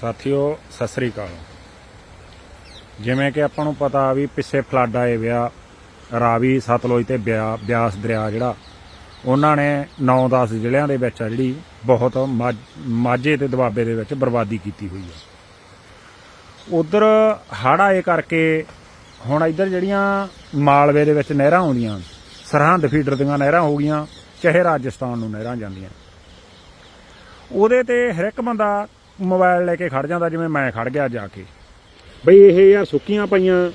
ਸਾਥੀਓ, ਸਤਿ ਸ੍ਰੀ ਅਕਾਲ। ਜਿਵੇਂ ਕਿ ਆਪਾਂ ਨੂੰ ਪਤਾ ਵੀ ਪਿੱਛੇ ਫਲੱਡ ਆਏ ਵਿਆ, ਰਾਵੀ, ਸਤਲੁਜ ਤੇ ਬਿਆ- ਬਿਆਸ ਦਰਿਆ ਜਿਹੜਾ, ਉਹਨਾਂ ਨੇ 9-10 ਜ਼ਿਲ੍ਹਿਆਂ ਦੇ ਵਿੱਚ ਆ ਜਿਹੜੀ ਬਹੁਤ ਮਾਝ- ਮਾਝੇ ਤੇ ਦੁਆਬੇ ਦੇ ਵਿੱਚ ਬਰਬਾਦੀ ਕੀਤੀ ਹੋਈ ਆ। ਉਧਰ ਹੜ੍ਹ ਆਏ ਕਰਕੇ ਹੁਣ ਇੱਧਰ ਜਿਹੜੀਆਂ ਮਾਲਵੇ ਦੇ ਵਿੱਚ ਨਹਿਰਾਂ ਆਉਂਦੀਆਂ, ਸਰਹੰਦ ਫੀਡਰ ਦੀਆਂ ਨਹਿਰਾਂ ਹੋ ਗਈਆਂ, ਚਾਹੇ ਰਾਜਸਥਾਨ ਨੂੰ ਨਹਿਰਾਂ ਜਾਂਦੀਆਂ। ਉਹਦੇ ਤੇ ਹਰ ਇੱਕ ਬੰਦਾ ਮੋਬਾਈਲ ਲੈ ਕੇ ਖੜ ਜਾਂਦਾ ਜਿਵੇਂ ਮੈਂ ਖੜ ਗਿਆ ਜਾ ਕੇ। ਬਈ ਇਹ ਯਾਰ ਸੁੱਕੀਆਂ ਪਈਆਂ,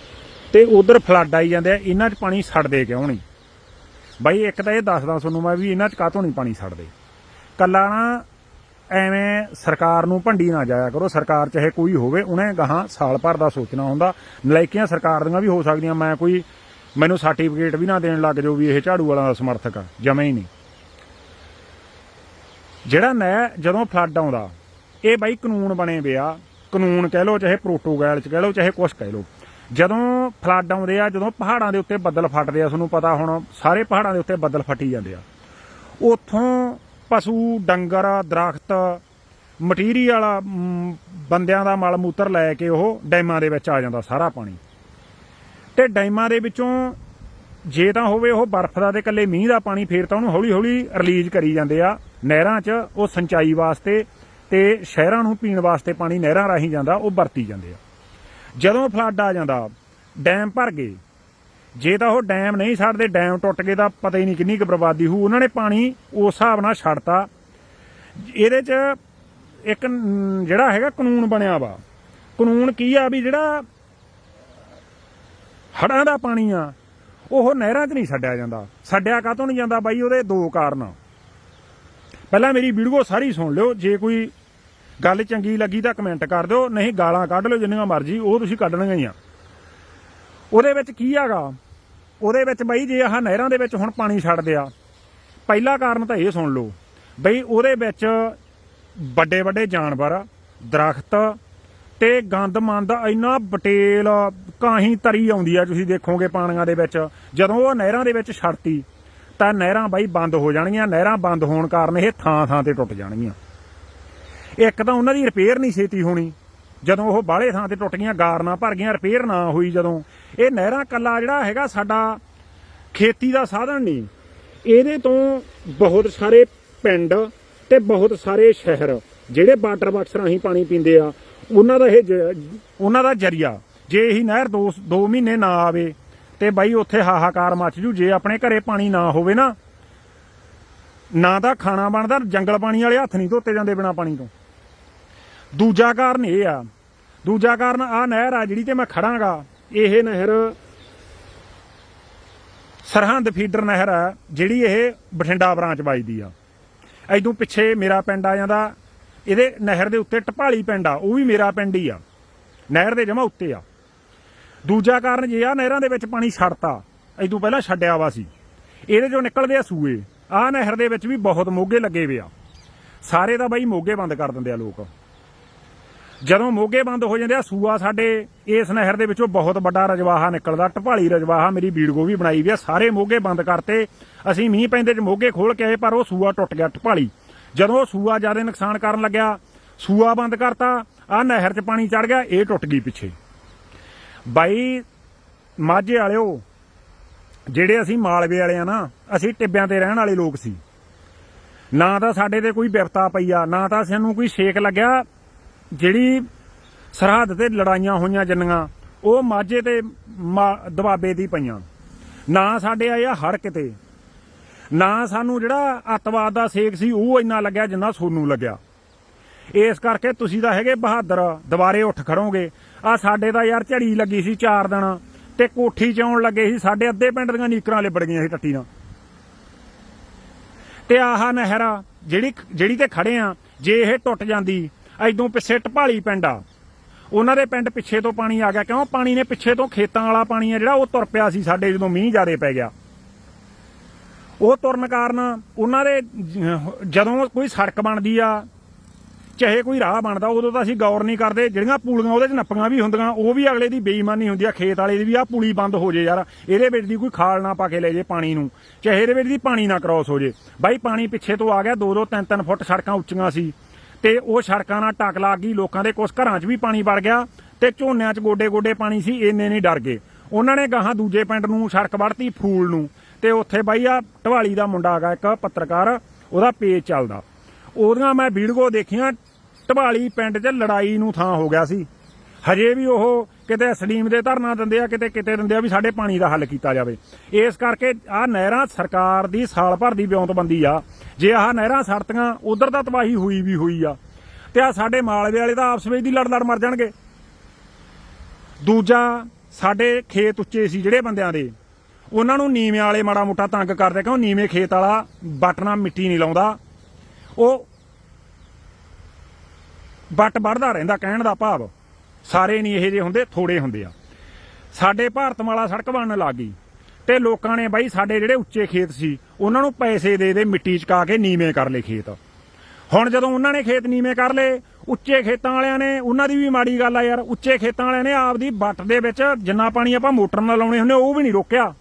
ਤੇ ਉਧਰ ਫਲੱਡ ਆਈ ਜਾਂਦੇ ਆ, ਇਹਨਾਂ 'ਚ ਪਾਣੀ ਛੱਡਦੇ ਕਿਉਂ ਨਹੀਂ? ਬਈ ਇੱਕ ਤਾਂ ਇਹ ਦੱਸਦਾ ਤੁਹਾਨੂੰ ਮੈਂ ਵੀ ਇਹਨਾਂ 'ਚ ਕਾਹਤੋਂ ਨਹੀਂ ਪਾਣੀ ਛੱਡਦੇ ਕੱਲਾ ਨਾ ਐਵੇਂ ਸਰਕਾਰ ਨੂੰ ਭੰਡੀ ਨਾ ਜਾਇਆ ਕਰੋ, ਸਰਕਾਰ ਚਾਹੇ ਕੋਈ ਹੋਵੇ, ਉਹਨੇ ਗਾਹਾਂ ਸਾਲ ਭਰ ਦਾ ਸੋਚਣਾ ਹੁੰਦਾ, ਨਲਾਇਕੀਆਂ ਸਰਕਾਰ ਦੀਆਂ ਵੀ ਹੋ ਸਕਦੀਆਂ, ਮੈਂ ਕੋਈ, ਮੈਨੂੰ ਸਰਟੀਫਿਕੇਟ ਵੀ ਨਾ ਦੇਣ ਲੱਗ ਜਾਓ ਵੀ ਇਹ ਝਾੜੂ ਵਾਲਾ ਦਾ ਸਮਰਥਕ ਆ, ਜਮੇ ਹੀ ਨਹੀਂ। ਜਿਹੜਾ ਨਹਿ ਜਦੋਂ ਫਲੱਡ ਆਉਂਦਾ ਇਹ ਬਾਈ ਕਾਨੂੰਨ ਬਣੇ ਪਿਆ ਕਾਨੂੰਨ ਕਹਿ ਲਓ ਚਾਹੇ ਪ੍ਰੋਟੋਕੋਲ ਚ ਕਹਿ ਲਓ, ਚਾਹੇ ਕੁਛ ਕਹਿ ਲਓ। ਜਦੋਂ ਫਲੱਡ ਆਉਂਦੇ ਆ, ਜਦੋਂ ਪਹਾੜਾਂ ਦੇ ਉੱਤੇ ਬੱਦਲ ਫਟਦੇ ਆ, ਤੁਹਾਨੂੰ ਪਤਾ ਹੁਣ ਸਾਰੇ ਪਹਾੜਾਂ ਦੇ ਉੱਤੇ ਬੱਦਲ ਫਟੀ ਜਾਂਦੇ ਆ। ਉੱਥੋਂ ਪਸ਼ੂ, ਡੰਗਰ, ਦਰਖਤ ਮਟੀਰੀਅਲ ਬੰਦਿਆਂ ਦਾ ਮਲ ਮੂਤਰ ਲੈ ਕੇ ਉਹ ਡੈਮਾਂ ਦੇ ਵਿੱਚ ਆ ਜਾਂਦਾ ਸਾਰਾ ਪਾਣੀ। ਤੇ ਡੈਮਾਂ ਦੇ ਵਿੱਚੋਂ ਜੇ ਤਾਂ ਹੋਵੇ ਉਹ ਬਰਫ਼ ਦਾ ਤੇ ਇਕੱਲੇ ਮੀਂਹ ਦਾ ਪਾਣੀ, ਫੇਰ ਤਾਂ ਉਹਨੂੰ ਹੌਲੀ ਹੌਲੀ ਰਿਲੀਜ਼ ਕਰੀ ਜਾਂਦੇ ਆ। ਨਹਿਰਾਂ 'ਚ ਉਹ ਸਿੰਚਾਈ ਵਾਸਤੇ ਤੇ ਸ਼ਹਿਰਾਂ ਨੂੰ ਪੀਣ ਵਾਸਤੇ ਪਾਣੀ ਨਹਿਰਾਂ ਰਾਹੀਂ ਜਾਂਦਾ, ਉਹ ਵਰਤੀ ਜਾਂਦੇ ਆ। ਜਦੋਂ ਫਲੱਡ ਆ ਜਾਂਦਾ, ਡੈਮ ਭਰ ਗਏ। ਜੇ ਤਾਂ ਉਹ ਡੈਮ ਨਹੀਂ ਛੱਡਦੇ, ਡੈਮ ਟੁੱਟ ਗਏ ਤਾਂ ਪਤਾ ਹੀ ਨਹੀਂ ਕਿੰਨੀ ਕੁ ਬਰਬਾਦੀ ਹੋਊ। ਉਹਨਾਂ ਨੇ ਪਾਣੀ ਉਸ ਹਿਸਾਬ ਨਾਲ ਛੱਡਤਾ। ਇਹਦੇ 'ਚ ਇੱਕ ਜਿਹੜਾ ਹੈਗਾ ਕਾਨੂੰਨ ਬਣਿਆ ਵਾ। ਕਾਨੂੰਨ ਕੀ ਆ ਵੀ ਜਿਹੜਾ ਹੜਾਂ ਦਾ ਪਾਣੀ ਆ, ਉਹ ਨਹਿਰਾਂ 'ਚ ਨਹੀਂ ਛੱਡਿਆ ਜਾਂਦਾ। ਛੱਡਿਆ ਕਾਹਤੋਂ ਨਹੀਂ ਜਾਂਦਾ ਬਾਈ? ਉਹਦੇ ਦੋ ਕਾਰਨ ਪਹਿਲਾਂ ਮੇਰੀ ਵੀਡੀਓ ਸਾਰੀ ਸੁਣ ਲਿਓ। ਜੇ ਕੋਈ ਗੱਲ ਚੰਗੀ ਲੱਗੀ ਤਾਂ ਕਮੈਂਟ ਕਰ ਦਿਓ, ਨਹੀਂ ਗਾਲਾਂ ਕੱਢ ਲਿਓ ਜਿੰਨੀਆਂ ਮਰਜ਼ੀ, ਉਹ ਤੁਸੀਂ ਕੱਢਣੀਆਂ ਹੀ ਆ। ਉਹਦੇ ਵਿੱਚ ਕੀ ਹੈਗਾ? ਉਹਦੇ ਵਿੱਚ ਬਈ ਜੇ ਆਹ ਨਹਿਰਾਂ ਦੇ ਵਿੱਚ ਹੁਣ ਪਾਣੀ ਛੱਡਦੇ ਆ ਪਹਿਲਾ ਕਾਰਨ ਤਾਂ ਇਹ ਸੁਣ ਲਓ, ਬਈ ਉਹਦੇ ਵਿੱਚ ਵੱਡੇ ਵੱਡੇ ਜਾਨਵਰ, ਦਰਖਤ ਤੇ ਗੰਦ ਮੰਦ ਇੰਨਾ ਬਟੇਲ ਕਾਹੀਂ ਤਰੀ ਆਉਂਦੀ ਆ, ਤੁਸੀਂ ਦੇਖੋਗੇ ਪਾਣੀਆਂ ਦੇ ਵਿੱਚ। ਜਦੋਂ ਉਹ ਨਹਿਰਾਂ ਦੇ ਵਿੱਚ ਛੜਤੀ ਤਾਂ ਨਹਿਰਾਂ ਬਾਈ ਬੰਦ ਹੋ ਜਾਣਗੀਆਂ, ਨਹਿਰਾਂ ਬੰਦ ਹੋਣ ਕਾਰਨ ਇਹ ਥਾਂ ਥਾਂ ਤੇ ਟੁੱਟ ਜਾਣਗੀਆਂ। ਇੱਕ ਤਾਂ ਉਹਨਾਂ ਦੀ ਰਿਪੇਅਰ ਨਹੀਂ ਛੇਤੀ ਹੋਣੀ। ਜਦੋਂ ਉਹ ਬਾਹਲੇ ਥਾਂ ਤੇ ਟੁੱਟ ਗਈਆਂ ਗਾਰਨਾਂ ਭਰ ਗਈਆਂ ਰਿਪੇਅਰ ਨਾ ਹੋਈ ਜਦੋਂ। ਇਹ ਨਹਿਰਾਂ ਕੱਲਾ ਜਿਹੜਾ ਹੈਗਾ ਸਾਡਾ ਖੇਤੀ ਦਾ ਸਾਧਨ ਨਹੀਂ। ਇਹਦੇ ਤੋਂ ਬਹੁਤ ਸਾਰੇ ਪਿੰਡ ਤੇ ਬਹੁਤ ਸਾਰੇ ਸ਼ਹਿਰ, ਜਿਹੜੇ ਵਾਟਰ ਬਾਕਸ ਰਾਹੀਂ ਪਾਣੀ ਪੀਂਦੇ ਆ, ਉਹਨਾਂ ਦਾ ਇਹ ਜ- ਉਹਨਾਂ ਦਾ ਜਰੀਆ। ਜੇ ਇਹੀ ਨਹਿਰ 2 2 ਮਹੀਨੇ ਨਾ ਆਵੇ ਤੇ ਬਾਈ ਉੱਥੇ ਹਾਹਾਕਾਰ ਮਚ ਜੂ, ਜੇ ਆਪਣੇ ਘਰੇ ਪਾਣੀ ਨਾ ਹੋਵੇ ਨਾ ਨਾ ਤਾਂ ਖਾਣਾ ਬਣਦਾ, ਜੰਗਲ ਪਾਣੀ ਵਾਲੇ ਹੱਥ ਨਹੀਂ ਧੋਤੇ ਜਾਂਦੇ ਬਿਨਾ ਪਾਣੀ ਤੋਂ। ਦੂਜਾ ਕਾਰਨ ਇਹ ਆ। ਦੂਜਾ ਕਾਰਨ ਆ ਨਹਿਰ ਆ ਜਿਹੜੀ ਤੇ ਮੈਂ ਖੜਾਂਗਾ, ਇਹ ਨਹਿਰ ਸਰਹੰਦ ਫੀਡਰ ਨਹਿਰ ਆ, ਜਿਹੜੀ ਇਹ ਬਠਿੰਡਾ ਬ੍ਰਾਂਚ ਵੱਜਦੀ ਆ। ਐਦੋਂ ਪਿੱਛੇ ਮੇਰਾ ਪਿੰਡ ਆ ਜਾਂਦਾ, ਇਹਦੇ ਨਹਿਰ ਦੇ ਉੱਤੇ ਟਪਾਲੀ ਪਿੰਡ ਆ, ਉਹ ਵੀ ਮੇਰਾ ਪਿੰਡ ਹੀ ਆ। ਨਹਿਰ ਦੇ ਜਮਾ ਉੱਤੇ ਆ। ਦੂਜਾ ਕਾਰਨ ਜੇ ਆ ਨਹਿਰਾਂ ਦੇ ਵਿੱਚ ਪਾਣੀ ਛੱਡਤਾ ਐਦੋਂ ਪਹਿਲਾਂ ਛੱਡਿਆ ਵਾ ਸੀ। ਇਹਦੇ ਚੋਂ ਨਿਕਲਦੇ ਆ ਸੂਏ। ਆ ਨਹਿਰ ਦੇ ਵਿੱਚ ਵੀ ਬਹੁਤ ਮੋਗੇ ਲੱਗੇ ਵੇ ਆ। ਸਾਰੇ ਤਾਂ ਬਾਈ ਮੋਗੇ ਬੰਦ ਕਰ ਦਿੰਦੇ ਆ ਲੋਕ। ਜਦੋਂ ਮੋਗੇ ਬੰਦ ਹੋ ਜਾਂਦੇ ਆ, ਸੂਆ ਸਾਡੇ ਇਸ ਨਹਿਰ ਦੇ ਵਿੱਚੋਂ ਬਹੁਤ ਵੱਡਾ ਰਜਵਾਹਾ ਨਿਕਲਦਾ, ਢਪਾਲੀ ਰਜਵਾਹਾ ਮੇਰੀ ਵੀਡੀਓ ਵੀ ਬਣਾਈ ਵੀ ਆ, ਸਾਰੇ ਮੋਗੇ ਬੰਦ ਕਰਤੇ। ਅਸੀਂ ਮੀਂਹ ਪੈਂਦੇ ਚ ਮੋਗੇ ਖੋਲ ਕੇ ਆਏ, ਪਰ ਉਹ ਸੂਆ ਟੁੱਟ ਗਿਆ ਢਪਾਲੀ। ਜਦੋਂ ਉਹ ਸੂਆ ਜ਼ਿਆਦਾ ਨੁਕਸਾਨ ਕਰਨ ਲੱਗਿਆ, ਸੂਆ ਬੰਦ ਕਰਤਾ, ਆ ਨਹਿਰ 'ਚ ਪਾਣੀ ਚੜ ਗਿਆ, ਇਹ ਟੁੱਟ ਗਈ ਪਿੱਛੇ। ਬਾਈ, ਮਾਝੇ ਵਾਲਿਓ, ਜਿਹੜੇ ਅਸੀਂ ਮਾਲਵੇ ਵਾਲੇ ਆ ਨਾ, ਅਸੀਂ ਟਿੱਬਿਆਂ ਤੇ ਰਹਿਣ ਵਾਲੇ ਲੋਕ ਸੀ। ਨਾ ਤਾਂ ਸਾਡੇ ਤੇ ਕੋਈ ਬਿਪਤਾ ਪਈ ਆ, ਨਾ ਤਾਂ ਸਾਨੂੰ ਕੋਈ ਛੇਕ ਲੱਗਿਆ ਜਿਹੜੀ ਸਰਹੱਦ ਤੇ ਲੜਾਈਆਂ ਹੋਈਆਂ ਜੰਨੀਆਂ, ਉਹ ਮਾਝੇ ਤੇ ਮਾ- ਦੁਆਬੇ ਦੀ ਪਈਆਂ। ਨਾ ਸਾਡੇ ਆਏ ਆ ਹੜ ਕਿਤੇ। ਨਾ ਸਾਨੂੰ ਜਿਹੜਾ ਅੱਤਵਾਦ ਦਾ ਸੇਕ ਸੀ, ਉਹ ਇੰਨਾ ਲੱਗਿਆ ਜਿੰਨਾ ਸੋਨੂੰ ਲੱਗਿਆ। ਇਸ ਕਰਕੇ ਤੁਸੀਂ ਤਾਂ ਹੈਗੇ ਬਹਾਦਰ, ਦੁਬਾਰੇ ਉੱਠ ਖੜੋਗੇ। ਆ ਸਾਡੇ ਤਾਂ ਯਾਰ ਝੜੀ ਲੱਗੀ ਸੀ 4 ਦਿਨ, ਤੇ ਕੋਠੀ ਚ ਆਉਣ ਲੱਗੇ ਸੀ, ਸਾਡੇ ਅੱਧੇ ਪਿੰਡ ਦੀਆਂ ਨੀਕਰਾਂ ਲਿਬੜ ਗਈਆਂ ਸੀ ਟੱਟੀ ਨਾਲ। ਤੇ ਆਹ ਨਹਿਰਾ, ਜਿਹੜੀ ਜਿਹੜੀ ਤੇ ਖੜੇ ਆ, ਜੇ ਇਹ ਟੁੱਟ ਜਾਂਦੀ ਐਦੋਂ ਪਿੱਛੇ ਢਪਾਲੀ ਪਿੰਡ ਆ। ਉਹਨਾਂ ਦੇ ਪਿੰਡ ਪਿੱਛੇ ਤੋਂ ਪਾਣੀ ਆ ਗਿਆ। ਕਿਉਂ? ਪਾਣੀ ਨੇ ਪਿੱਛੇ ਤੋਂ ਖੇਤਾਂ ਵਾਲਾ ਪਾਣੀ ਆ ਜਿਹੜਾ ਉਹ ਤੁਰ ਪਿਆ ਸੀ ਸਾਡੇ ਜਦੋਂ ਮੀਂਹ ਜ਼ਿਆਦੇ ਪੈ ਗਿਆ। ਉਹ ਤੁਰਨ ਕਾਰਨ ਉਹਨਾਂ ਦੇ ਜਦੋਂ ਕੋਈ ਸੜਕ ਬਣਦੀ ਆ, ਚਾਹੇ ਕੋਈ ਰਾਹ ਬਣਦਾ, ਉਦੋਂ ਤਾਂ ਅਸੀਂ ਗੌਰ ਨਹੀਂ ਕਰਦੇ। ਜਿਹੜੀਆਂ ਪੂਲੀਆਂ ਉਹਦੇ 'ਚ ਨੱਪੀਆਂ ਵੀ ਹੁੰਦੀਆਂ, ਉਹ ਵੀ ਅਗਲੇ ਦੀ ਬੇਈਮਾਨੀ ਹੁੰਦੀ ਆ। ਖੇਤ ਵਾਲੇ ਦੀ ਵੀ ਆ ਪੁਲੀ ਬੰਦ ਹੋ ਜੇ ਯਾਰ। ਇਹਦੇ ਵਿੱਚ ਦੀ ਕੋਈ ਖਾਲ ਨਾ ਪਾ ਕੇ ਲੈ ਜੇ ਪਾਣੀ ਨੂੰ। ਚਾਹੇ ਇਹਦੇ ਵਿੱਚ ਦੀ ਪਾਣੀ ਨਾ ਕ੍ਰਾਸ ਹੋ ਜੇ। ਬਾਈ, ਪਾਣੀ ਪਿੱਛੇ ਤੋਂ ਆ ਗਿਆ। 2-2 3-3 ਫੁੱਟ ਸੜਕਾਂ ਉੱਚੀਆਂ ਸੀ। ਤੇ ਉਹ ਸੜਕਾਂ ਨਾਲ ਟੱਕ ਲੱਗ ਗਈ, ਲੋਕਾਂ ਦੇ ਕੁਝ ਘਰਾਂ 'ਚ ਵੀ ਪਾਣੀ ਵੜ ਗਿਆ ਤੇ ਝੋਨਿਆਂ 'ਚ ਗੋਡੇ ਗੋਡੇ ਪਾਣੀ ਸੀ, ਇੰਨੇ ਨਹੀਂ ਡਰ ਗਏ। ਉਹਨਾਂ ਨੇ ਗਾਹਾਂ ਦੂਜੇ ਪਿੰਡ ਨੂੰ ਸੜਕ ਵੜਤੀ ਫੂਲ ਨੂੰ ਤੇ ਉੱਥੇ ਬਾਈ ਆ ਢਵਾਲੀ ਦਾ ਮੁੰਡਾ ਹੈਗਾ ਇੱਕ ਪੱਤਰਕਾਰ, ਉਹਦਾ ਪੇਜ ਚੱਲਦਾ। ਉਹਦੀਆਂ ਮੈਂ ਵੀਡੀਓ ਦੇਖੀਆਂ, ਢਵਾਲੀ ਪਿੰਡ 'ਚ ਲੜਾਈ ਨੂੰ ਥਾਂ ਹੋ ਗਿਆ ਸੀ। ਹਜੇ ਵੀ ਉਹ ਕਿਤੇ ਸਲੀਮ ਦੇ ਧਰਨਾ ਦਿੰਦੇ ਆ, ਕਿਤੇ ਕਿਤੇ ਦਿੰਦੇ ਆ ਵੀ ਸਾਡੇ ਪਾਣੀ ਦਾ ਹੱਲ ਕੀਤਾ ਜਾਵੇ। ਇਸ ਕਰਕੇ ਆ ਨਹਿਰਾਂ ਸਰਕਾਰ ਦੀ ਸਾਲ ਭਰ ਦੀ ਵਿਉਂਤਬੰਦੀ ਆ। ਜੇ ਆਹ ਨਹਿਰਾਂ ਸੜਤੀਆਂ, ਉਧਰ ਤਾਂ ਤਬਾਹੀ ਹੋਈ ਵੀ ਹੋਈ ਆ। ਤੇ ਆ ਸਾਡੇ ਮਾਲਵੇ ਵਾਲੇ ਤਾਂ ਆਪਸ ਵਿੱਚ ਦੀ ਲੜ ਲੜ ਮਰ ਜਾਣਗੇ। ਦੂਜਾ, ਸਾਡੇ ਖੇਤ ਉੱਚੇ ਸੀ ਜਿਹੜੇ ਬੰਦਿਆਂ ਦੇ। ਉਹਨਾਂ ਨੂੰ ਨੀਵੇਂ ਵਾਲੇ ਮਾੜਾ ਮੋਟਾ ਤੰਗ ਕਰਦੇ, ਕਿਉਂ ਨੀਵੇਂ ਖੇਤ ਵਾਲਾ ਬਟਨਾ ਮਿੱਟੀ ਨਹੀਂ ਲਾਉਂਦਾ। ਉਹ ਬੱਟ ਵੜਦਾ ਰਹਿੰਦਾ, ਕਹਿਣ ਦਾ ਭਾਵ। ਸਾਰੇ ਨਹੀਂ ਇਹੋ ਜਿਹੇ ਹੁੰਦੇ ਥੋੜੇ ਹੁੰਦੇ ਆ। ਸਾਡੇ ਭਾਰਤ ਭਾਰਤਮਾਲਾ ਸੜਕ ਬਣਨ ਲੱਗ ਗਈ ਤੇ ਲੋਕਾਂ ਨੇ ਬਾਈ ਸਾਡੇ ਜਿਹੜੇ ਉੱਚੇ ਖੇਤ ਸੀ, ਉਹਨਾਂ ਨੂੰ ਪੈਸੇ ਦੇ ਦੇ ਮਿੱਟੀ ਚਕਾ ਕੇ ਨੀਵੇਂ ਕਰ ਲਏ ਖੇਤ। ਹੁਣ ਜਦੋਂ ਉਹਨਾਂ ਨੇ ਖੇਤ ਨੀਵੇਂ ਕਰ ਲਏ, ਉੱਚੇ ਖੇਤਾਂ ਵਾਲਿਆਂ ਨੇ, ਉਹਨਾਂ ਦੀ ਵੀ ਮਾੜੀ ਗੱਲ ਆ ਯਾਰ, ਉੱਚੇ ਖੇਤਾਂ ਵਾਲਿਆਂ ਨੇ ਆਪਦੀ ਬੱਟ ਦੇ ਵਿੱਚ ਜਿੰਨਾ ਪਾਣੀ ਆਪਾਂ ਮੋਟਰ ਨਾਲ ਲਾਉਣੇ ਹੁੰਦੇ, ਉਹ ਵੀ ਨਹੀਂ ਰੋਕਿਆ।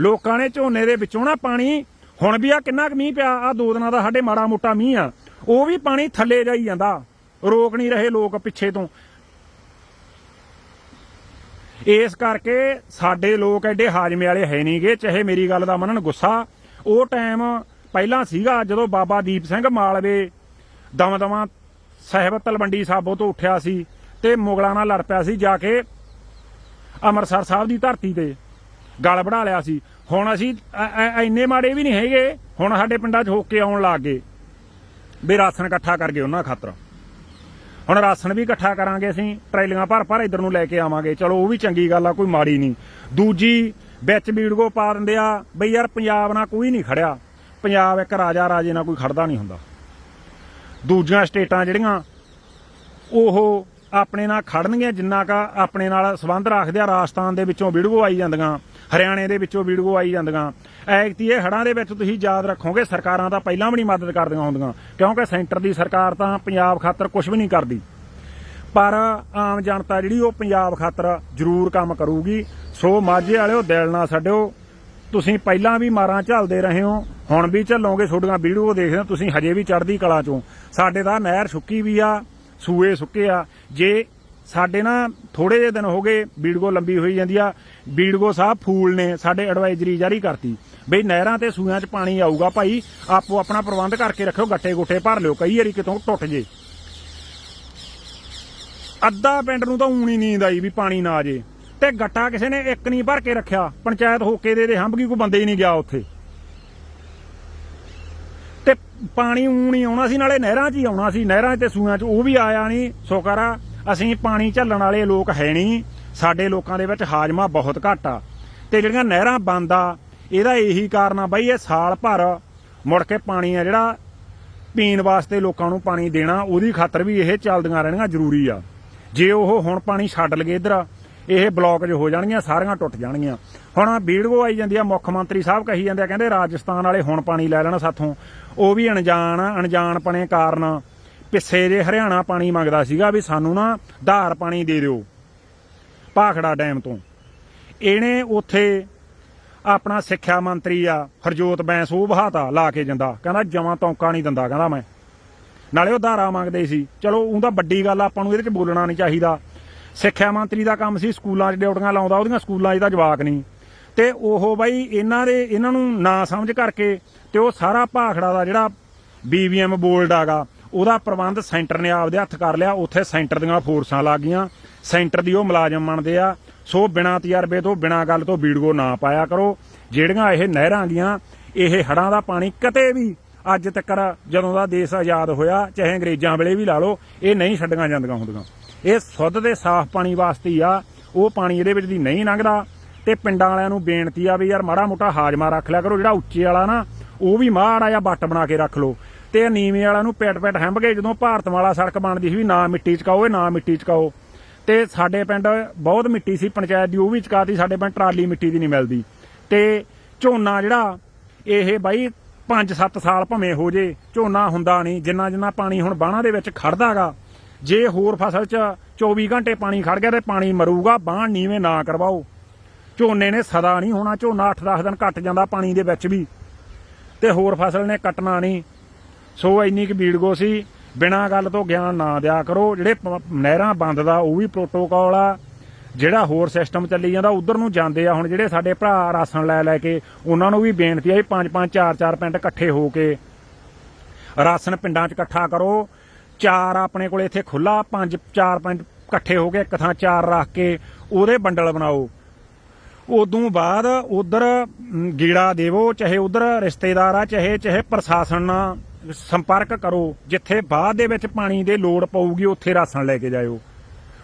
ਲੋਕਾਂ ਨੇ ਝੋਨੇ ਦੇ ਵਿੱਚੋਂ ਨਾ ਪਾਣੀ, ਹੁਣ ਵੀ ਆ ਕਿੰਨਾ ਕੁ ਮੀਂਹ ਪਿਆ ਆ ਦੋ ਦਿਨਾਂ ਦਾ ਸਾਡੇ ਮਾੜਾ ਮੋਟਾ ਮੀਂਹ ਆ, ਉਹ ਵੀ ਪਾਣੀ ਥੱਲੇ ਜਾਈ ਜਾਂਦਾ। ਰੋਕ ਨਹੀਂ ਰਹੇ ਲੋਕ ਪਿੱਛੇ ਤੋਂ। ਇਸ ਕਰਕੇ ਸਾਡੇ ਲੋਕ ਐਡੇ ਹਾਜ਼ਮੇ ਵਾਲੇ ਹੈ ਨਹੀਂਗੇ, ਚਾਹੇ ਮੇਰੀ ਗੱਲ ਦਾ ਮੰਨਣ ਗੁੱਸਾ। ਉਹ ਟਾਈਮ ਪਹਿਲਾਂ ਸੀਗਾ ਜਦੋਂ ਬਾਬਾ ਦੀਪ ਸਿੰਘ ਮਾਲਵੇ ਦਮ ਦਮਾ ਸਾਹਿਬ ਤਲਵੰਡੀ ਸਾਬੋ ਤੋਂ ਉੱਠਿਆ ਸੀ ਤੇ ਮੁਗਲਾਂ ਨਾਲ ਲੜ ਪਿਆ ਸੀ, ਜਾ ਕੇ ਅੰਮ੍ਰਿਤਸਰ ਸਾਹਿਬ ਦੀ ਧਰਤੀ ਤੇ ਗਲ ਬਣਾ ਲਿਆ ਸੀ। ਹੁਣ ਅਸੀਂ ਐ- ਇੰਨੇ ਮਾੜੇ ਵੀ ਨਹੀਂ ਹੈਗੇ, ਹੁਣ ਸਾਡੇ ਪਿੰਡਾਂ 'ਚ ਹੋ ਕੇ ਆਉਣ ਲੱਗ ਗਏ। ਵੀ ਰਾਸ਼ਨ ਇਕੱਠਾ ਕਰ ਗਏ ਉਹਨਾਂ ਖਾਤਰ। ਹੁਣ ਰਾਸ਼ਨ ਵੀ ਇਕੱਠਾ ਕਰਾਂਗੇ ਅਸੀਂ, ਟਰੈਲੀਆਂ ਭਰ ਭਰ ਇਧਰ ਨੂੰ ਲੈ ਕੇ ਆਵਾਂਗੇ। ਚਲੋ, ਉਹ ਵੀ ਚੰਗੀ ਗੱਲ ਆ, ਕੋਈ ਮਾੜੀ ਨਹੀਂ। ਦੂਜੀ, ਵਿੱਚ ਵੀਡੀਓ ਪਾ ਦਿੰਦੇ ਆ, ਬਈ ਯਾਰ ਪੰਜਾਬ ਨਾਲ ਕੋਈ ਨਹੀਂ ਖੜਿਆ। ਪੰਜਾਬ ਇੱਕ ਰਾਜਾ ਰਾਜੇ ਨਾਲ ਕੋਈ ਖੜਦਾ ਨਹੀਂ ਹੁੰਦਾ। ਦੂਜੀਆਂ ਸਟੇਟਾਂ ਜਿਹੜੀਆਂ, ਉਹ ਆਪਣੇ ਨਾਲ ਖੜਨਗੀਆਂ ਜਿੰਨਾ ਕਾ ਆਪਣੇ ਨਾਲ ਸੰਬੰਧ ਰੱਖਦੇ ਆ ਰਾਜਸਥਾਨ ਦੇ ਵਿੱਚੋਂ ਵੀਡੀਓ ਆਈ ਜਾਂਦੀਆਂ ਹਰਿਆਣੇ ਦੇ ਵਿੱਚੋਂ ਵੀਡੀਓ ਆਈ ਜਾਂਦੀਆਂ। ਐਕਤੀ ਇਹ ਹੜਾਂ ਦੇ ਵਿੱਚ ਤੁਸੀਂ ਯਾਦ ਰੱਖੋਗੇ ਸਰਕਾਰਾਂ ਤਾਂ ਪਹਿਲਾਂ ਵੀ ਨਹੀਂ ਮਦਦ ਕਰਦੀਆਂ ਹੁੰਦੀਆਂ ਕਿਉਂਕਿ ਸੈਂਟਰ ਦੀ ਸਰਕਾਰ ਤਾਂ ਪੰਜਾਬ ਖਾਤਰ ਕੁਝ ਵੀ ਨਹੀਂ ਕਰਦੀ। ਪਰ ਆਮ ਜਨਤਾ ਜਿਹੜੀ ਉਹ ਪੰਜਾਬ ਖਾਤਰ ਜ਼ਰੂਰ ਕੰਮ ਕਰੂਗੀ। ਸੋ ਮਾਝੇ ਵਾਲਿਓ ਦਿਲ ਨਾ ਛੱਡਿਓ। ਤੁਸੀਂ ਪਹਿਲਾਂ ਵੀ ਮਾਰਾਂ ਝੱਲਦੇ ਰਹੇ ਹੋ ਹੁਣ ਵੀ ਝੱਲੋਗੇ ਤੁਹਾਡੀਆਂ ਵੀਡੀਓ ਦੇਖਦੇ ਹੋ, ਤੁਸੀਂ ਹਜੇ ਵੀ ਚੜ੍ਹਦੀ ਕਲਾ ਚੋਂ। ਸਾਡੇ ਤਾਂ ਨਹਿਰ ਸੁੱਕੀ ਵੀ ਆ ਸੂਏ ਸੁੱਕੇ ਆ ਜੇ ਸਾਡੇ ਨਾ ਥੋੜੇ ਜਿਹੇ ਦਿਨ ਹੋ ਗਏ ਵੀਡੀਓ ਲੰਬੀ ਹੋਈ ਜਾਂਦੀ ਆ ਬੀੜਗੋ ਸਾਹਿਬ ਫੂਲ ਨੇ, ਸਾਡੇ ਐਡਵਾਈਜ਼ਰੀ ਜਾਰੀ ਕਰਤੀ। ਬਈ ਨਹਿਰਾਂ ਤੇ ਸੂਆਂ 'ਚ ਪਾਣੀ ਆਊਗਾ ਭਾਈ, ਆਪੋ ਆਪਣਾ ਪ੍ਰਬੰਧ ਕਰਕੇ ਰੱਖਿਓ, ਗੱਟੇ ਗੁੱਟੇ ਭਰ ਲਿਓ, ਕਈ ਵਾਰੀ ਕਿਤੋਂ ਟੁੱਟ ਜੇ। ਅੱਧਾ ਪਿੰਡ ਨੂੰ ਤਾਂ ਊਣੀ ਨੀਂਦ ਆਈ ਵੀ ਪਾਣੀ ਨਾ ਆ ਜੇ। ਤੇ ਗੱਟਾ ਕਿਸੇ ਨੇ ਇੱਕ ਨਹੀਂ ਭਰ ਕੇ ਰੱਖਿਆ, ਪੰਚਾਇਤ ਹੋਕੇ ਦੇ ਦੇ, ਹੰਬ ਗਈ ਕੋਈ ਬੰਦੇ ਹੀ ਨਹੀਂ ਗਿਆ ਉੱਥੇ। ਤੇ ਪਾਣੀ ਊਂ ਨਹੀਂ ਆਉਣਾ ਸੀ, ਨਾਲੇ ਨਹਿਰਾਂ 'ਚ ਹੀ ਆਉਣਾ ਸੀ, ਨਹਿਰਾਂ 'ਚ ਤੇ ਸੂਆਂ 'ਚ, ਉਹ ਵੀ ਆਇਆ ਨਹੀਂ। ਸ਼ੁਕਰ ਆ ਅਸੀਂ ਪਾਣੀ ਝੱਲਣ ਵਾਲੇ ਲੋਕ ਹੈ ਨਹੀਂ। ਸਾਡੇ ਲੋਕਾਂ ਦੇ ਵਿੱਚ ਹਾਜ਼ਮਾ ਬਹੁਤ ਘੱਟ ਆ। ਤੇ ਜਿਹੜੀਆਂ ਨਹਿਰਾਂ ਬੰਦ ਆ, ਇਹਦਾ ਇਹੀ ਕਾਰਨ ਆ ਬਾਈ, ਇਹ ਸਾਲ ਭਰ ਮੁੜ ਕੇ ਪਾਣੀ ਆ ਜਿਹੜਾ ਪੀਣ ਵਾਸਤੇ ਲੋਕਾਂ ਨੂੰ ਪਾਣੀ ਦੇਣਾ, ਉਹਦੀ ਖਾਤਰ ਵੀ ਇਹ ਚੱਲਦੀਆਂ ਰਹਿਣੀਆਂ ਜ਼ਰੂਰੀ ਆ। ਜੇ ਉਹ ਹੁਣ ਪਾਣੀ ਛੱਡ ਲਗੇ ਇਧਰ ਇਹ ਬਲੌਕ ਜੋ ਹੋ ਜਾਣਗੀਆਂ, ਸਾਰੀਆਂ ਟੁੱਟ ਜਾਣਗੀਆਂ। ਹੁਣ ਵੀਡੀਓ ਆਈ ਜਾਂਦੀ ਆ, ਮੁੱਖ ਮੰਤਰੀ ਸਾਹਿਬ ਕਹੀ ਜਾਂਦੇ ਆ, ਕਹਿੰਦੇ ਰਾਜਸਥਾਨ ਵਾਲੇ ਹੁਣ ਪਾਣੀ ਲੈ ਲੈਣਾ ਸਾਥੋਂ। ਉਹ ਵੀ ਅਣਜਾਣ, ਅਣਜਾਣਪਣੇ ਕਾਰਨ ਪਿੱਛੇ ਜੇ ਹਰਿਆਣਾ ਪਾਣੀ ਮੰਗਦਾ ਸੀਗਾ ਵੀ ਸਾਨੂੰ ਨਾ ਧਾਰ ਪਾਣੀ ਦੇ ਦਿਓ, ਭਾਖੜਾ ਡੈਮ ਤੋਂ। ਇਹਨੇ ਉੱਥੇ ਆਪਣਾ ਸਿੱਖਿਆ ਮੰਤਰੀ ਆ, ਹਰਜੋਤ ਬੈਂਸ, ਉਹ ਬਹਾਤਾ ਲਾ ਕੇ ਜਾਂਦਾ। ਕਹਿੰਦਾ ਜਮਾ ਤੌਂਕਾ ਨਹੀਂ ਦਿੰਦਾ, ਕਹਿੰਦਾ ਮੈਂ। ਨਾਲੇ ਉਹ ਧਾਰਾ ਮੰਗਦੇ ਸੀ। ਚਲੋ ਉਹਦਾ ਵੱਡੀ ਗੱਲ ਆਪਾਂ ਨੂੰ ਇਹਦੇ 'ਚ ਬੋਲਣਾ ਨਹੀਂ ਚਾਹੀਦਾ। ਸਿੱਖਿਆ ਮੰਤਰੀ ਦਾ ਕੰਮ ਸੀ, ਸਕੂਲਾਂ 'ਚ ਡਿਊਟੀਆਂ ਲਾਉਂਦਾ, ਉਹਦੀਆਂ ਸਕੂਲਾਂ 'ਚ ਤਾਂ ਜਵਾਕ ਨਹੀਂ। ਤੇ ਉਹ ਬਾਈ ਇਹਨਾਂ ਦੇ, ਇਹਨਾਂ ਨੂੰ ਨਾ ਸਮਝ ਕਰਕੇ ਤੇ ਉਹ ਸਾਰਾ ਭਾਖੜਾ ਦਾ ਜਿਹੜਾ ਬੀਬੀਐਮ ਬੋਲਡ ਆਗਾ, ਉਹਦਾ ਪ੍ਰਬੰਧ ਸੈਂਟਰ ਨੇ ਆਪਦੇ ਹੱਥ ਕਰ ਲਿਆ, ਉੱਥੇ ਸੈਂਟਰ ਦੀਆਂ ਫੋਰਸਾਂ ਲੱਗ ਗਈਆਂ। ਸੈਂਟਰ ਦੀ ਉਹ ਮੁਲਾਜ਼ਮ ਬਣਦੇ ਆ, ਸੋ ਬਿਨਾਂ ਤਜਰਬੇ ਤੋਂ, ਬਿਨਾਂ ਗੱਲ ਤੋਂ ਵੀਡੀਓ ਨਾ ਪਾਇਆ ਕਰੋ। ਜਿਹੜੀਆਂ ਇਹ ਨਹਿਰਾਂ ਗੀਆਂ ਇਹ ਹੜਾਂ ਦਾ ਪਾਣੀ ਕਦੇ ਵੀ ਅੱਜ ਤੱਕ ਜਦੋਂ ਦਾ ਦੇਸ਼ ਆਜ਼ਾਦ ਹੋਇਆ, ਚਾਹੇ ਅੰਗਰੇਜ਼ਾਂ ਵੇਲੇ ਵੀ ਲਾ ਲਓ, ਇਹ ਨਹੀਂ ਛੱਡੀਆਂ ਜਾਂਦੀਆਂ ਹੁੰਦੀਆਂ। ਇਹ ਸੁੱਧ ਦੇ ਸਾਫ਼ ਪਾਣੀ ਵਾਸਤੇ ਹੀ ਆ। ਉਹ ਪਾਣੀ ਇਹਦੇ ਵਿੱਚ ਦੀ ਨਹੀਂ ਲੰਘਦਾ ਤੇ ਪਿੰਡਾਂ ਵਾਲਿਆਂ ਨੂੰ ਬੇਨਤੀ ਆ ਵੀ ਯਾਰ ਮਾੜਾ ਮੋਟਾ ਹਾਜ਼ਮਾ ਰੱਖ ਲਿਆ ਕਰੋ, ਜਿਹੜਾ ਉੱਚੇ ਵਾਲਾ ਨਾ, ਉਹ ਵੀ ਮਾੜਾ ਜਿਹਾ ਬੱਟ ਬਣਾ ਕੇ ਰੱਖ ਲਓ। ਤੇ ਇਹ ਨੀਵੇਂ ਵਾਲਾ ਨੂੰ ਪੈਟ ਪੈਟ ਹੰਭ ਕੇ ਜਦੋਂ ਭਾਰਤ ਵਾਲਾ ਸੜਕ ਬਣਦੀ ਸੀ ਵੀ ਨਾ ਮਿੱਟੀ ਚਕਾਓ ਇਹ ਨਾ ਮਿੱਟੀ ਚਕਾਓ ਤੇ ਸਾਡੇ ਪਿੰਡ ਬਹੁਤ ਮਿੱਟੀ ਸੀ, ਪੰਚਾਇਤ ਦੀ ਉਹ ਵੀ ਚਕਾਤੀ, ਸਾਡੇ ਪਿੰਡ ਟਰਾਲੀ ਮਿੱਟੀ ਦੀ ਨਹੀਂ ਮਿਲਦੀ। ਤੇ ਝੋਨਾ ਜਿਹੜਾ, ਇਹ ਬਾਈ 5-7 ਸਾਲ ਭਵੇਂ ਹੋ ਜੇ, ਝੋਨਾ ਹੁੰਦਾ ਨਹੀਂ, ਜਿੰਨਾ ਜਿੰਨਾ ਪਾਣੀ ਹੁਣ ਬਾਣਾ ਦੇ ਵਿੱਚ ਖੜਦਾਗਾ ਜੇ ਹੋਰ ਫਸਲ 'ਚ 24 ਘੰਟੇ ਪਾਣੀ ਖੜ ਗਿਆ ਤੇ ਪਾਣੀ ਮਰੂਗਾ ਬਾਣ ਨੀਵੇਂ ਨਾ ਕਰਵਾਓ। ਝੋਨੇ ਨੇ ਸਦਾ ਨਹੀਂ ਹੋਣਾ, ਝੋਨਾ 8-10 ਦਿਨ ਕੱਟ ਜਾਂਦਾ ਪਾਣੀ ਦੇ ਵਿੱਚ ਵੀ। ਤੇ ਹੋਰ ਫਸਲ ਨੇ ਕੱਟਣਾ ਨਹੀਂ। ਸੋ ਇੰਨੀ ਕੁ ਵੀਡੀਓ ਸੀ, ਬਿਨਾਂ ਗੱਲ ਤੋਂ ਗਿਆਨ ਨਾ ਦਿਆ ਕਰੋ। ਜਿਹੜੇ ਨਹਿਰਾਂ ਬੰਦ ਦਾ, ਉਹ ਵੀ ਪ੍ਰੋਟੋਕਾਲ ਆ। ਜਿਹੜਾ ਹੋਰ ਸਿਸਟਮ ਚੱਲੀ ਜਾਂਦਾ, ਉਧਰ ਨੂੰ ਜਾਂਦੇ ਆ। ਹੁਣ ਜਿਹੜੇ ਸਾਡੇ ਭਰਾ ਰਾਸ਼ਨ ਲੈ ਲੈ ਕੇ, ਉਹਨਾਂ ਨੂੰ ਵੀ ਬੇਨਤੀ ਆ ਵੀ ਪੰਜ ਪੰਜ ਚਾਰ ਚਾਰ ਪਿੰਡ ਇਕੱਠੇ ਹੋ ਕੇ ਰਾਸ਼ਨ ਪਿੰਡਾਂ 'ਚ ਇਕੱਠਾ ਕਰੋ। ਚਾਰ ਆਪਣੇ ਕੋਲ ਇੱਥੇ ਖੁੱਲਾ ਪੰਜ, ਚਾਰ, ਪੰਜ ਇਕੱਠੇ ਹੋ ਕੇ ਇੱਕ ਥਾਂ ਚਾਰ ਰੱਖ ਕੇ ਉਹਦੇ ਬੰਡਲ ਬਣਾਓ। ਉਦੋਂ ਬਾਅਦ ਉਧਰ ਗੀੜਾ ਦੇਵੋ, ਚਾਹੇ ਉਧਰ ਰਿਸ਼ਤੇਦਾਰ ਆ, ਚਾਹੇ ਚਾਹੇ ਪ੍ਰਸ਼ਾਸਨ ਨਾਲ ਸੰਪਰਕ ਕਰੋ, ਜਿੱਥੇ ਬਾਅਦ ਦੇ ਵਿੱਚ ਪਾਣੀ ਦੇ ਲੋੜ ਪਊਗੀ, ਉੱਥੇ ਰਾਸ਼ਨ ਲੈ ਕੇ ਜਾਇਓ।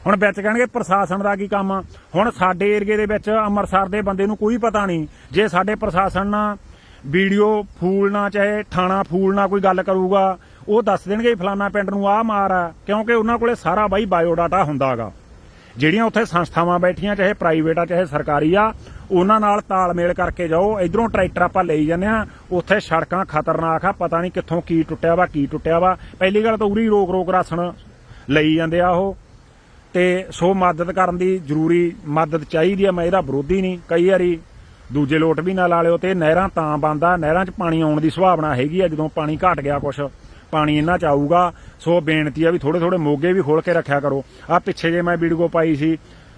ਹੁਣ ਵਿੱਚ ਕਹਿਣਗੇ ਪ੍ਰਸ਼ਾਸਨ ਦਾ ਕੀ ਕੰਮ ਆ? ਹੁਣ ਸਾਡੇ ਏਰੀਏ ਦੇ ਵਿੱਚ ਅੰਮ੍ਰਿਤਸਰ ਦੇ ਬੰਦੇ ਨੂੰ ਕੋਈ ਪਤਾ ਨਹੀਂ। ਜੇ ਸਾਡੇ ਪ੍ਰਸ਼ਾਸਨ ਨਾਲ ਵੀਡੀਓ ਫੂਲ ਫੂਲਣਾ ਚਾਹੇ ਥਾਣਾ ਫੂਲ ਫੂਲਣਾ ਕੋਈ ਗੱਲ ਕਰੂਗਾ ਉਹ ਦੱਸ ਦੇਣਗੇ ਵੀ ਫਲਾਨਾ ਪਿੰਡ ਨੂੰ ਆਹ ਮਾਰ ਆ, ਕਿਉਂਕਿ ਉਹਨਾਂ ਕੋਲੇ ਸਾਰਾ ਬਾਈ ਬਾਇਓਡਾਟਾ ਹੁੰਦਾਗਾ। ਜਿਹੜੀਆਂ ਉੱਥੇ ਸੰਸਥਾਵਾਂ ਬੈਠੀਆਂ, ਚਾਹੇ ਪ੍ਰਾਈਵੇਟ ਆ, ਚਾਹੇ ਸਰਕਾਰੀ ਆ, ਉਹਨਾਂ ਨਾਲ ਤਾਲਮੇਲ ਕਰਕੇ ਜਾਓ, ਇਧਰੋਂ ਟਰੈਕਟਰ ਆਪਾਂ ਲਈ ਜਾਂਦੇ ਆ ਉੱਥੇ ਸੜਕਾਂ ਖਤਰਨਾਕ ਆ, ਪਤਾ ਨਹੀਂ ਕਿੱਥੋਂ ਕੀ ਟੁੱਟਿਆ ਵਾ, ਕੀ ਟੁੱਟਿਆ ਵਾ। ਪਹਿਲੀ ਗੱਲ ਤਾਂ ਉਰੀ ਰੋਕ ਰੋਕ ਰਾਸਣ ਲਈ ਜਾਂਦੇ ਆ ਉਹ। ਤੇ ਸੋ ਮਦਦ ਕਰਨ ਦੀ ਜ਼ਰੂਰੀ ਮਦਦ ਚਾਹੀਦੀ ਆ, ਮੈਂ ਇਹਦਾ ਵਿਰੋਧੀ ਨਹੀਂ। ਕਈ ਵਾਰੀ ਦੂਜੇ ਲੋਟ ਵੀ ਨਾ ਲਾ ਲਿਓ ਤੇ ਨਹਿਰਾਂ ਤਾਂ ਬੰਦਾ ਨਹਿਰਾਂ 'ਚ ਪਾਣੀ ਆਉਣ ਦੀ ਸੁਭਾਵਨਾ ਹੈਗੀ ਆ, ਜਦੋਂ ਪਾਣੀ ਘਟ ਗਿਆ ਕੁਛ। ਪਾਣੀ ਇਹਨਾਂ 'ਚ ਆਊਗਾ, ਸੋ ਬੇਨਤੀ ਆ ਵੀ ਥੋੜੇ ਥੋੜੇ ਮੋਗੇ ਵੀ ਖੋਲ ਕੇ ਰੱਖਿਆ ਕਰੋ। ਆ ਪਿੱਛੇ ਜੇ ਮੈਂ ਵੀਡੀਓ ਪਾਈ ਸੀ,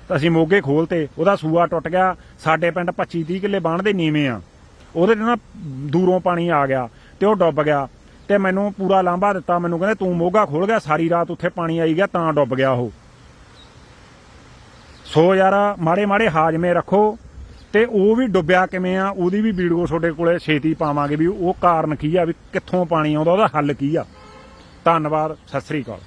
ਤਾਂ ਅਸੀਂ ਮੋਗੇ ਖੋਲਤੇ ਉਹਦਾ ਸੂਆ ਟੁੱਟ ਗਿਆ, ਸਾਡੇ ਪਿੰਡ 25 30 ਕਿੱਲੇ ਬਾਣ ਦੇ ਨੀਵੇਂ ਆ। ਉਹਦੇ 'ਚ ਨਾ ਦੂਰੋਂ ਪਾਣੀ ਆ ਗਿਆ ਤੇ ਉਹ ਡੁੱਬ ਗਿਆ। ਤੇ ਮੈਨੂੰ ਪੂਰਾ ਲਾਂਭਾ ਦਿੱਤਾ, ਮੈਨੂੰ ਕਹਿੰਦੇ ਤੂੰ ਮੋਗਾ ਖੋਲ ਗਿਆ, ਸਾਰੀ ਰਾਤ ਉੱਥੇ ਪਾਣੀ ਆਈ ਗਿਆ, ਤਾਂ ਡੁੱਬ ਗਿਆ ਉਹ। ਸੋ ਯਾਰ ਮਾੜੇ ਮਾੜੇ ਹਾਜਮੇ ਰੱਖੋ। ਤੇ ਉਹ ਵੀ ਡੁੱਬਿਆ ਕਿਵੇਂ ਆ, ਉਹਦੀ ਵੀ ਵੀਡੀਓ ਤੁਹਾਡੇ ਕੋਲੇ ਛੇਤੀ ਪਾਵਾਂਗੇ ਵੀ ਉਹ ਕਾਰਨ ਕੀ ਆ, ਵੀ ਕਿੱਥੋਂ ਪਾਣੀ ਆਉਂਦਾ, ਉਹਦਾ ਹੱਲ ਕੀ ਆ। ਧੰਨਵਾਦ, ਸਤਿ ਸ੍ਰੀ ਅਕਾਲ।